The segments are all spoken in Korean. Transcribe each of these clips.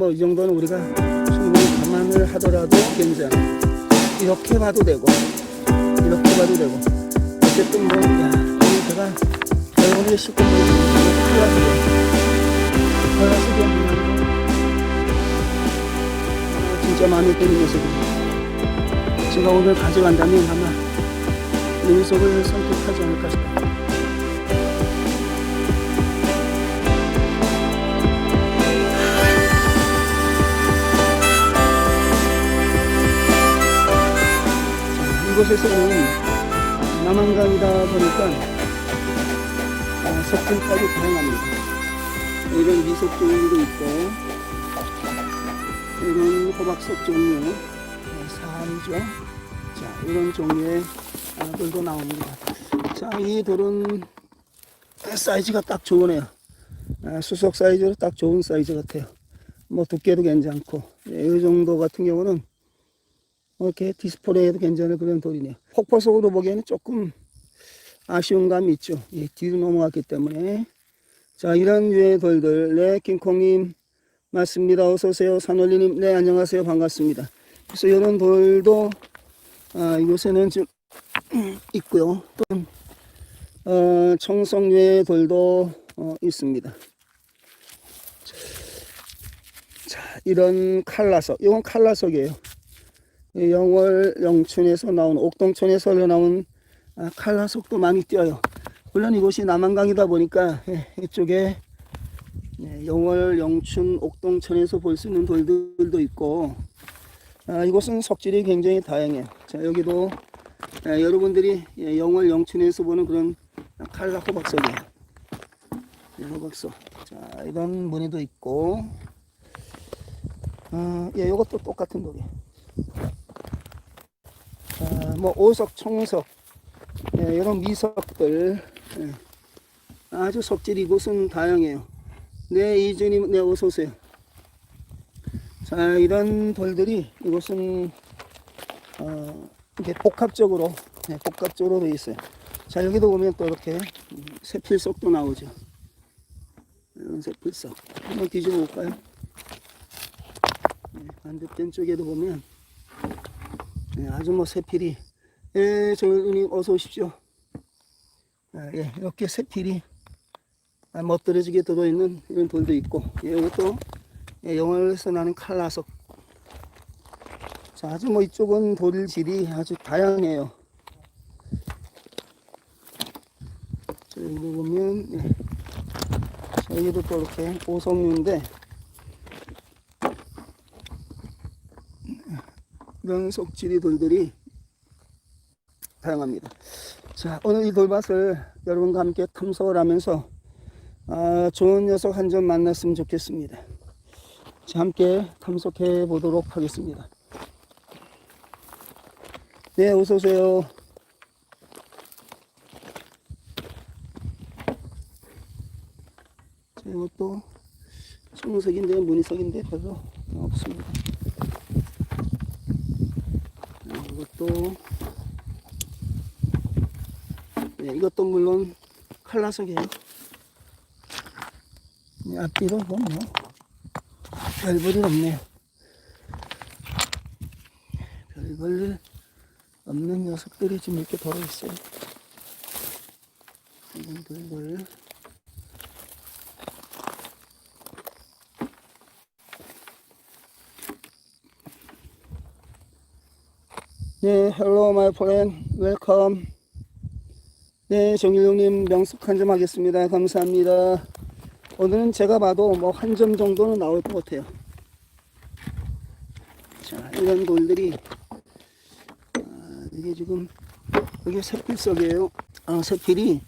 뭐 이 정도는 우리가 충분히 감안을 하더라도 괜찮아. 이렇게 봐도 되고 이렇게 봐도 되고 어쨌든 뭐 야, 제가 여러분의 식구들 클라스에 클라스에 진짜 마음에 드는 모습입니다. 제가 오늘 가져간다면 아마 능속을 선택하지 않을까 싶어 이곳에서는 남한강이다 보니까 아, 석굴까지 다양합니다. 이런 미속 종류도 있고 이런 호박석 종류, 어, 사암조, 자 이런 종류의 아, 돌도 나옵니다. 자이 돌은 사이즈가 딱 좋으네요. 아, 수석 사이즈로 딱 좋은 사이즈 같아요. 뭐 두께도 괜찮고 예, 이 정도 같은 경우는 이렇게 디스플레이에도 괜찮은 그런 돌이네요. 폭포석으로 보기에는 조금 아쉬운 감이 있죠. 예, 뒤로 넘어갔기 때문에. 자, 이런 유의 돌들. 네, 킹콩님. 맞습니다. 어서오세요. 산올리님. 네, 안녕하세요. 반갑습니다. 그래서 이런 돌도, 아, 이곳에는 좀 있고요. 또, 어, 청성유의 돌도 어, 있습니다. 자, 이런 칼라석. 이건 칼라석이에요. 이 영월 영춘에서 나온 옥동촌에서 나온 아, 칼라석도 많이 뛰어요. 물론 이곳이 남한강이다 보니까 예, 이쪽에 예, 영월 영춘 옥동천에서 볼 수 있는 돌들도 있고 아, 이곳은 석질이 굉장히 다양해요. 자 여기도 예, 여러분들이 예, 영월 영춘에서 보는 그런 칼라 호박석이에요. 예, 호박석. 자 이런 무늬도 있고 어, 예, 이것도 똑같은 돌이에요. 아, 뭐 오석, 청석, 예, 이런 미석들 예. 아주 석질이 이곳은 다양해요. 네, 이준님, 네, 어서 오세요. 자, 이런 돌들이 이곳은 어, 이렇게 복합적으로, 네, 복합적으로 되어 있어요. 자, 여기도 보면 또 이렇게 음, 세필석도 나오죠. 이런 세필석. 한번 뒤집어 볼까요? 네, 반대편 쪽에도 보면 네, 아주 뭐 세필이 예, 정현님 어서 오십시오. 아, 예, 이렇게 세필이 아, 멋들어지게 들어 있는 이런 돌도 있고, 예, 이것도 예, 영월에서 나는 칼라석. 자, 아주 뭐 이쪽은 돌질이 아주 다양해요. 자, 여기 보면 예. 자, 여기도 또 이렇게 오성류인데 이런 석질이 돌들이 다양합니다. 자, 오늘 이 돌밭을 여러분과 함께 탐색을 하면서 아, 좋은 녀석 한 점 만났으면 좋겠습니다. 자, 함께 탐색해 보도록 하겠습니다. 네, 어서 오세요. 자, 이것도 청색인데 무늬색인데 별로 없습니다. 자, 이것도 네, 이것도 물론 칼라석이에요. 네, 앞뒤로 보면 별볼일 없네요. 별볼 없는 녀석들이 지금 이렇게 돌아 있어요. 이런 별볼. 네, hello my friend, welcome. 네, 정일용님 명숙 한 점 하겠습니다. 감사합니다. 오늘은 제가 봐도 뭐 한 점 정도는 나올 것 같아요. 자, 이런 돌들이 아, 이게 지금 여기 새필석이에요. 아, 새필이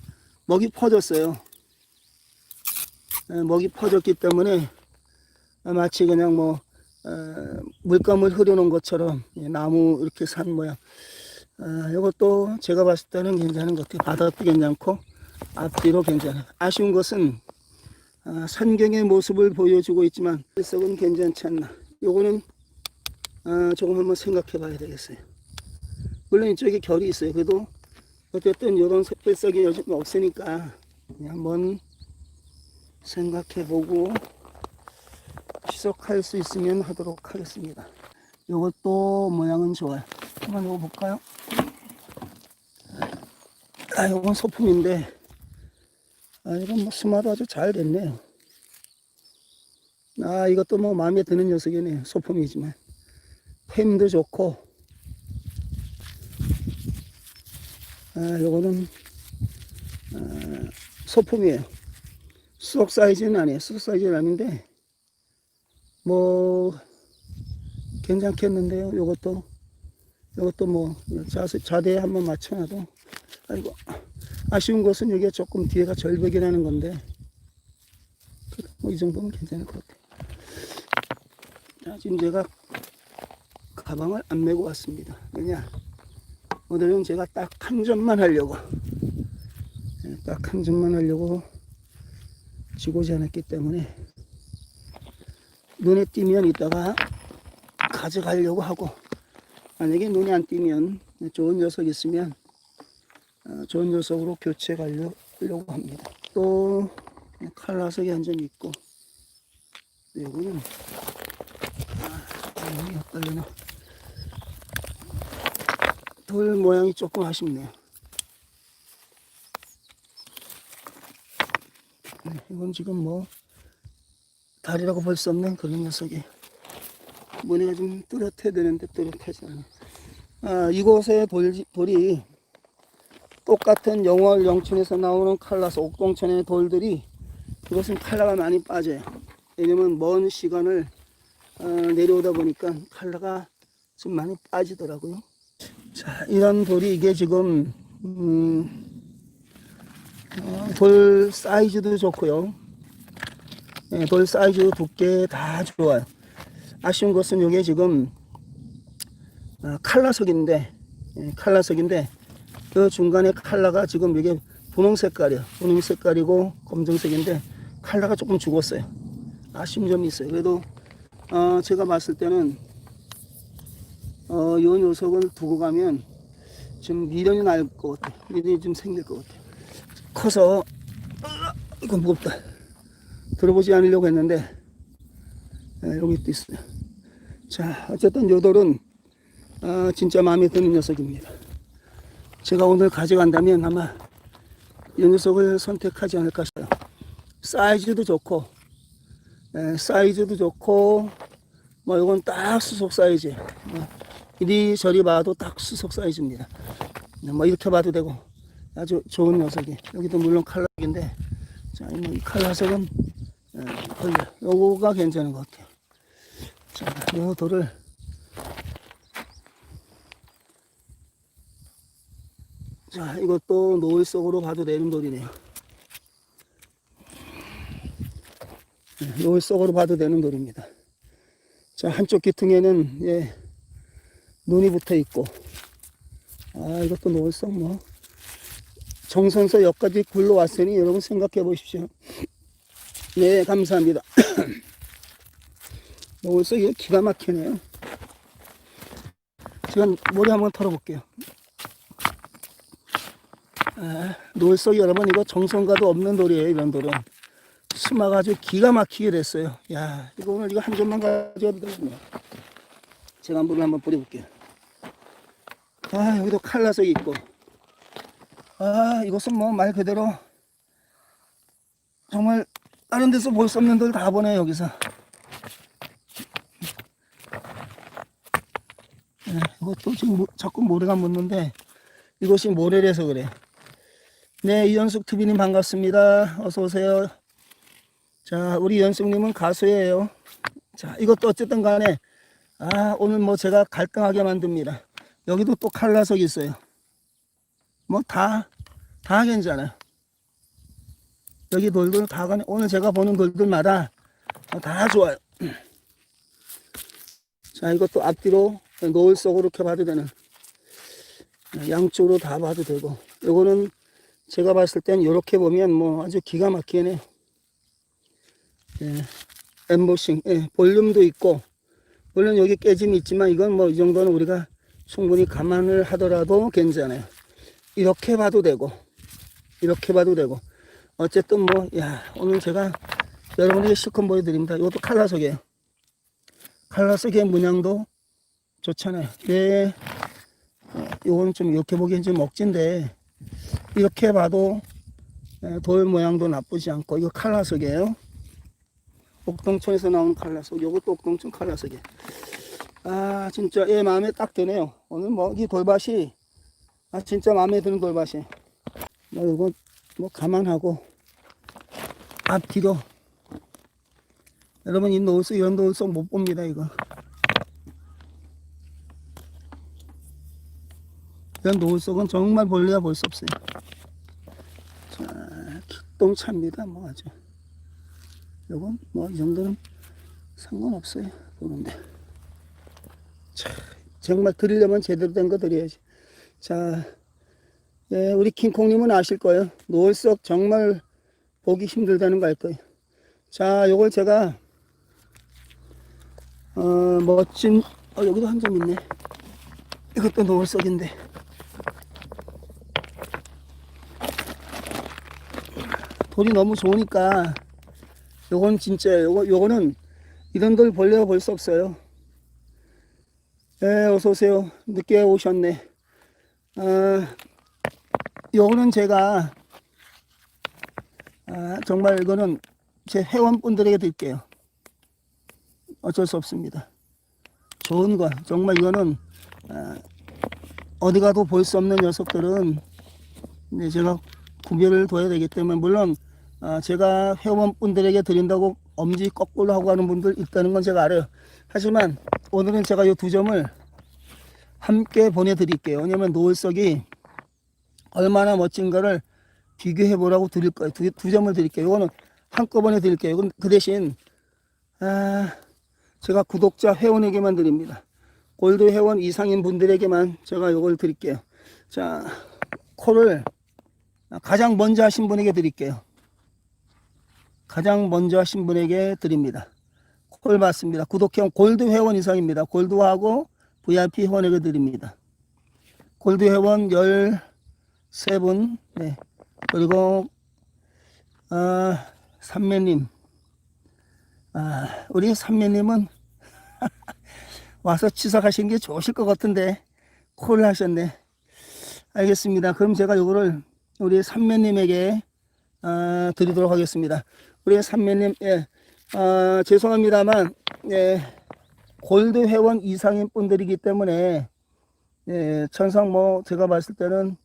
먹이 퍼졌어요. 아, 먹이 퍼졌기 때문에 아, 마치 그냥 뭐 어, 물감을 흐려놓은 것처럼 예, 나무 이렇게 산 모양. 아, 이것도 제가 봤을 때는 괜찮은 것 같아요. 바닥도 괜찮고 앞뒤로 괜찮아요. 아쉬운 것은 아, 산경의 모습을 보여주고 있지만 색은 괜찮지 않나. 요거는 아, 조금 한번 생각해 봐야 되겠어요. 물론 이쪽에 결이 있어요. 그래도 어쨌든 이런 색별색이 요즘 없으니까 한번 생각해 보고 지속할 수 있으면 하도록 하겠습니다. 이것도 모양은 좋아요. 한번 이거 볼까요? 아, 이건 소품인데, 아, 이건 뭐 수마도 아주 잘 됐네요. 아, 이것도 뭐 마음에 드는 녀석이네요. 소품이지만. 템도 좋고, 아, 요거는, 아, 소품이에요. 수석 사이즈는 아니에요. 수석 사이즈는 아닌데, 뭐, 괜찮겠는데요. 요것도, 요것도 뭐, 자세, 자대에 한번 맞춰놔도, 아이고, 아쉬운 것은 여기가 조금 뒤에가 절벽이 나는 건데, 뭐 이 정도면 괜찮을 것 같아요. 자, 지금 제가 가방을 안 메고 왔습니다. 왜냐? 오늘은 제가 딱 한 점만 하려고, 예, 딱한 점만 하려고 지고지 않았기 때문에, 눈에 띄면 이따가 가져가려고 하고, 만약에 눈에 안 띄면 좋은 녀석 있으면 어, 좋은 녀석으로 교체 가려고 합니다. 또 칼라석이 한 점 있고, 이거는 아, 모양이 엇갈리나. 돌 모양이 조금 아쉽네요. 네, 이건 지금 뭐 다리라고 볼 수 없는 그런 녀석이 무늬가 좀 뚜렷해야 되는데 뚜렷하지 않아. 아, 이곳에 돌, 돌이 똑같은 영월 영춘에서 나오는 칼라스 옥동천의 돌들이 이것은 칼라가 많이 빠져요. 왜냐면 먼 시간을 어, 내려오다 보니까 칼라가 좀 많이 빠지더라고요. 자, 이런 돌이 이게 지금 음, 어, 돌 사이즈도 좋고요. 예, 돌 사이즈 두께 다 좋아요. 아쉬운 것은 이게 지금 어, 칼라석인데 예, 칼라석인데 그 중간에 칼라가 지금 이게 분홍 색깔이요. 분홍 색깔이고 검정색인데 칼라가 조금 죽었어요. 아쉬운 점이 있어요. 그래도 어, 제가 봤을 때는 어, 이 녀석을 두고 가면 좀 미련이 날 것 같아. 미련이 좀 생길 것 같아. 커서 어, 이거 무겁다. 들어보지 않으려고 했는데 예, 여기 또 있어요. 자, 어쨌든 요 돌은 어, 진짜 마음에 드는 녀석입니다. 제가 오늘 가져간다면 아마 이 녀석을 선택하지 않을까 싶어요. 사이즈도 좋고, 예, 사이즈도 좋고, 뭐 이건 딱 수속 사이즈. 뭐 이리 저리 봐도 딱 수속 사이즈입니다. 뭐 이렇게 봐도 되고 아주 좋은 녀석이. 여기도 물론 칼라석인데, 자, 이 칼라석은 예, 걸려. 요거가 괜찮은 것 같아요. 자, 요 돌을 자, 이것도 노을 속으로 봐도 되는 돌이네요. 네, 노을 속으로 봐도 되는 돌입니다. 자, 한쪽 귀퉁이에는, 예, 눈이 붙어 있고, 아, 이것도 노을 속 뭐, 정선서 역까지 굴러왔으니 여러분 생각해 보십시오. 네, 감사합니다. 노을 속이 기가 막히네요. 지금 머리 한번 털어볼게요. 아, 노을석 여러분 이거 정성가도 없는 돌이에요 이런 돌은. 수마가 아주 기가 막히게 됐어요. 야 이거 오늘 이거 한 점만 가져가도 되겠네. 제가 물을 한번 뿌려볼게요. 아 여기도 칼라석이 있고. 아 이것은 뭐 말 그대로 정말 다른 데서 볼 수 없는 돌 다 보네 여기서. 네, 이것도 지금 모- 자꾸 모래가 묻는데 이것이 모래라서 그래 네, 이연숙 TV님 반갑습니다. 어서 오세요. 자, 우리 연숙님은 가수예요. 자, 이것도 어쨌든 간에 아, 오늘 뭐 제가 갈등하게 만듭니다. 여기도 또 칼라석이 있어요. 뭐 다, 다 괜찮아요. 여기 돌들 다 가네. 오늘 제가 보는 돌들마다 어, 다 좋아요. 자, 이것도 앞뒤로 노을 속으로 이렇게 봐도 되는 양쪽으로 다 봐도 되고 요거는 제가 봤을 땐 이렇게 보면 뭐 아주 기가 막히네. 예, 엠보싱, 예, 볼륨도 있고, 물론 여기 깨짐이 있지만 이건 뭐 이 정도는 우리가 충분히 감안을 하더라도 괜찮아요. 이렇게 봐도 되고, 이렇게 봐도 되고, 어쨌든 뭐, 야, 오늘 제가 여러분에게 실컷 보여드립니다. 이것도 칼라석이에요. 칼라색의 문양도 좋잖아요. 네, 어, 요거는 좀 이렇게 보기엔 좀 억진데 이렇게 봐도 예, 돌 모양도 나쁘지 않고 이거 칼라색이에요. 옥동촌에서 나온 칼라색. 요것도 옥동촌 칼라색이에요. 아 진짜 얘 마음에 딱 드네요. 오늘 뭐 이 돌밭이 아 진짜 마음에 드는 돌밭이. 뭐 이거 뭐 감안하고 앞뒤로 여러분 이 노을속 이런 노을속 못 봅니다 이거. 이런 노을속은 정말 볼래야 볼 수 없어요. 자, 기똥차입니다. 뭐 아주. 요건 뭐 이 정도는 상관없어요. 보는데. 자, 정말 드리려면 제대로 된 거 드려야지. 자, 예, 우리 킹콩님은 아실 거예요. 노을석 정말 보기 힘들다는 거 알 거예요. 자, 요걸 제가, 어, 멋진, 어, 여기도 한 점 있네. 이것도 노을석인데. 돌이 너무 좋으니까, 요건 진짜, 요거, 요거는 이런 돌 벌레가 볼 수 없어요. 예, 어서 오세요. 늦게 오셨네. 아, 요거는 제가, 아, 정말 이거는 제 회원분들에게 드릴게요. 어쩔 수 없습니다. 좋은 거, 정말 이거는, 아, 어디 가도 볼 수 없는 녀석들은, 이제 제가 구별을 둬야 되기 때문에, 물론, 아, 제가 회원분들에게 드린다고 엄지 거꾸로 하고 가는 분들 있다는 건 제가 알아요. 하지만 오늘은 제가 이 두 점을 함께 보내드릴게요. 왜냐면 노을석이 얼마나 멋진가를 비교해 보라고 드릴 거예요. 두, 두 점을 드릴게요. 이거는 한꺼번에 드릴게요. 그 대신 아, 제가 구독자 회원에게만 드립니다. 골드 회원 이상인 분들에게만 제가 이걸 드릴게요. 자, 콜을 가장 먼저 하신 분에게 드릴게요. 가장 먼저 하신 분에게 드립니다. 콜 받습니다. 구독형 골드 회원 이상입니다. 골드하고 VIP 회원에게 드립니다. 골드 회원 13분, 네. 그리고, 아, 삼매님. 아, 우리 삼매님은 와서 치석하신 게 좋으실 것 같은데, 콜 하셨네. 알겠습니다. 그럼 제가 요거를 우리 삼매님에게, 아, 드리도록 하겠습니다. 우리 삼매님, 예, 아, 죄송합니다만, 예, 골드 회원 이상인 분들이기 때문에, 예, 천상 뭐, 제가 봤을 때는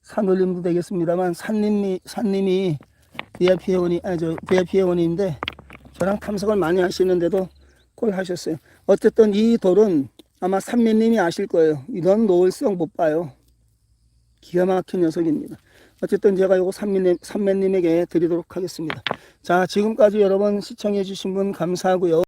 산올림도 되겠습니다만, 산님이, 산님이 VIP 회원이, 아니, 저, VIP 회원인데, 저랑 탐색을 많이 하시는데도 콜 하셨어요. 어쨌든 이 돌은 아마 산매님이 아실 거예요. 이런 노을성 못 봐요. 기가 막힌 녀석입니다. 어쨌든 제가 요거 삼매님, 삼매님에게 드리도록 하겠습니다. 자, 지금까지 여러분 시청해 주신 분 감사하고요.